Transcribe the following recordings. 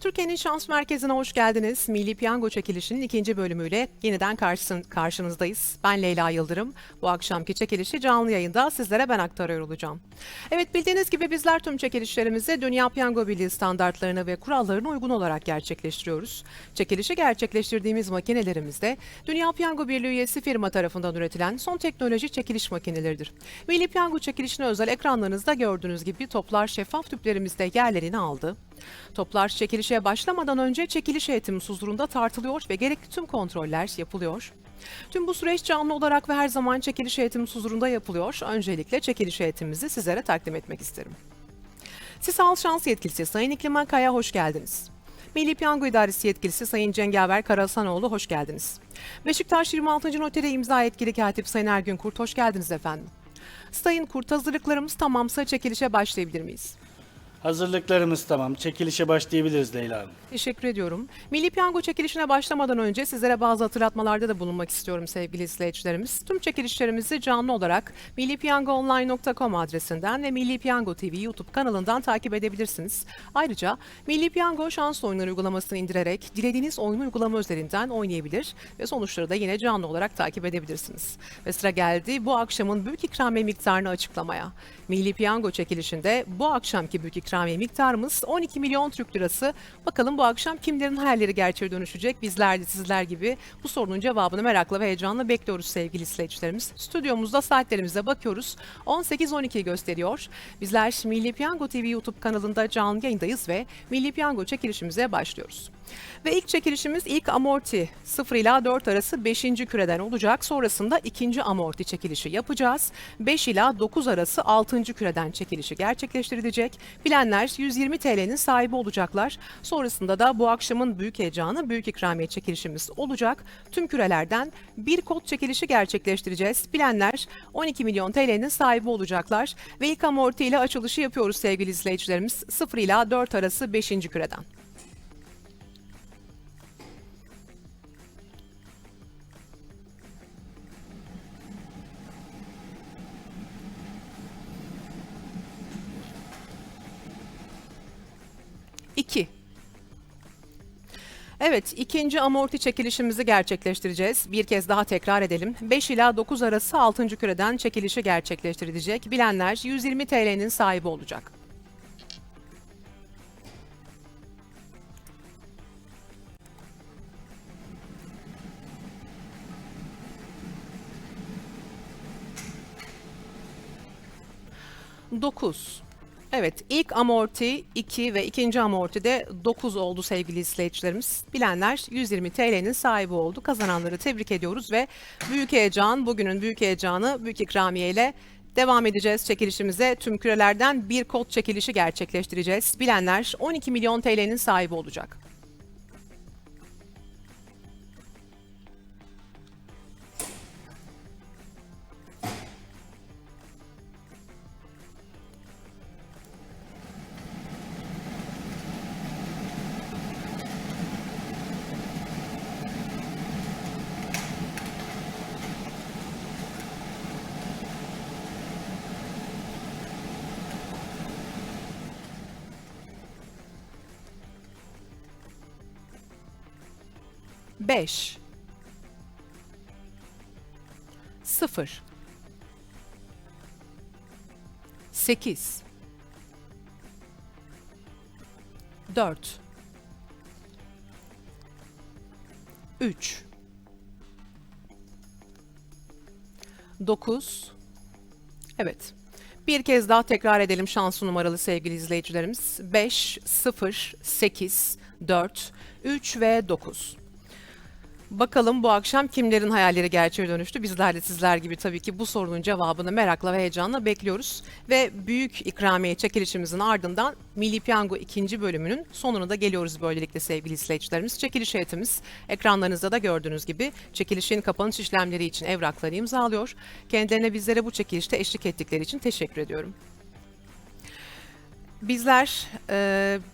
Türkiye'nin Şans Merkezi'ne hoş geldiniz. Milli Piyango çekilişinin ikinci bölümüyle yeniden karşısın, karşınızdayız. Ben Leyla Yıldırım. Bu akşamki çekilişi canlı yayında sizlere ben aktarıyor olacağım. Evet bildiğiniz gibi bizler tüm çekilişlerimizi Dünya Piyango Birliği standartlarına ve kurallarına uygun olarak gerçekleştiriyoruz. Çekilişi gerçekleştirdiğimiz makinelerimizde Dünya Piyango Birliği üyesi firma tarafından üretilen son teknoloji çekiliş makineleridir. Milli Piyango çekilişine özel ekranlarınızda gördüğünüz gibi toplar şeffaf tüplerimizde yerlerini aldı. Toplar çekilişe başlamadan önce çekiliş heyetimiz huzurunda tartılıyor ve gerekli tüm kontroller yapılıyor. Tüm bu süreç canlı olarak ve her zaman çekiliş heyetimiz huzurunda yapılıyor. Öncelikle çekiliş heyetimizi sizlere takdim etmek isterim. Sisal Şans Yetkilisi Sayın İkliman Kaya hoş geldiniz. Milli Piyango İdaresi Yetkilisi Sayın Cengaver Karasanoğlu hoş geldiniz. Beşiktaş 26. Noteri imza yetkili katip Sayın Ergün Kurt hoş geldiniz efendim. Sayın Kurt hazırlıklarımız tamamsa çekilişe başlayabilir miyiz? Hazırlıklarımız tamam. Çekilişe başlayabiliriz Leyla Hanım. Teşekkür ediyorum. Milli Piyango çekilişine başlamadan önce sizlere bazı hatırlatmalarda da bulunmak istiyorum sevgili izleyicilerimiz. Tüm çekilişlerimizi canlı olarak millipiyangoonline.com adresinden ve Milli Piyango TV YouTube kanalından takip edebilirsiniz. Ayrıca Milli Piyango şans oyunları uygulamasını indirerek dilediğiniz oyun uygulama üzerinden oynayabilir ve sonuçları da yine canlı olarak takip edebilirsiniz. Ve sıra geldi bu akşamın büyük ikramiye miktarını açıklamaya. Milli Piyango çekilişinde bu akşamki büyük ikramiye miktarımız 12 milyon Türk lirası. Bakalım bu akşam kimlerin hayalleri gerçeğe dönüşecek? Bizler de sizler gibi bu sorunun cevabını merakla ve heyecanla bekliyoruz sevgili izleyicilerimiz. Stüdyomuzda saatlerimize bakıyoruz. 18-12 gösteriyor. Bizler Milli Piyango TV YouTube kanalında canlı yayındayız ve Milli Piyango çekilişimize başlıyoruz. Ve ilk çekilişimiz ilk amorti 0 ila 4 arası 5. küreden olacak. Sonrasında ikinci amorti çekilişi yapacağız. 5 ila 9 arası 6. küreden çekilişi gerçekleştirilecek. Bilenler 120 TL'nin sahibi olacaklar. Sonrasında da bu akşamın büyük heyecanı büyük ikramiye çekilişimiz olacak. Tüm kürelerden bir kod çekilişi gerçekleştireceğiz. Bilenler 12 milyon TL'nin sahibi olacaklar. Ve ilk amorti ile açılışı yapıyoruz sevgili izleyicilerimiz. 0 ila 4 arası 5. küreden. İki. Evet, ikinci amorti çekilişimizi gerçekleştireceğiz. Bir kez daha tekrar edelim. 5 ila 9 arası 6. küreden çekilişi gerçekleştirilecek. Bilenler 120 TL'nin sahibi olacak. Dokuz. Evet, ilk amorti 2 ve ikinci amorti de 9 oldu sevgili izleyicilerimiz. Bilenler 120 TL'nin sahibi oldu. Kazananları tebrik ediyoruz ve büyük heyecan, bugünün büyük heyecanı büyük ikramiye ile devam edeceğiz çekilişimize. Tüm kürelerden bir kod çekilişi gerçekleştireceğiz. Bilenler 12 milyon TL'nin sahibi olacak. Beş. Sıfır. Sekiz. Dört. Üç. Dokuz. Evet. Bir kez daha tekrar edelim şanslı numaralı sevgili izleyicilerimiz. 5, 0, 8, 4, 3 ve 9. Bakalım bu akşam kimlerin hayalleri gerçeğe dönüştü? Bizler de sizler gibi tabii ki bu sorunun cevabını merakla ve heyecanla bekliyoruz. Ve büyük ikramiye çekilişimizin ardından Milli Piyango ikinci bölümünün sonuna da geliyoruz böylelikle sevgili izleyicilerimiz. Çekiliş heyetimiz ekranlarınızda da gördüğünüz gibi çekilişin kapanış işlemleri için evrakları imzalıyor. Kendilerine bizlere bu çekilişte eşlik ettikleri için teşekkür ediyorum. Bizler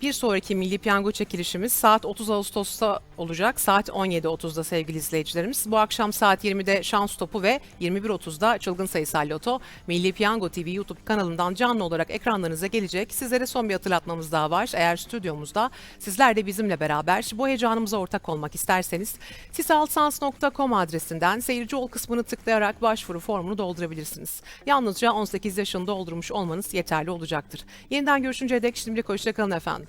bir sonraki Milli Piyango çekilişimiz saat 30 Ağustos'ta olacak saat 17.30'da sevgili izleyicilerimiz. Bu akşam saat 20'de Şans Topu ve 21.30'da Çılgın Sayısal Loto Milli Piyango TV YouTube kanalından canlı olarak ekranlarınıza gelecek. Sizlere son bir hatırlatmamız daha var. Eğer stüdyomuzda sizler de bizimle beraber bu heyecanımıza ortak olmak isterseniz sisalsans.com adresinden seyirci ol kısmını tıklayarak başvuru formunu doldurabilirsiniz. Yalnızca 18 yaşını doldurmuş olmanız yeterli olacaktır. Yeniden görüşünceye dek şimdilik hoşçakalın efendim.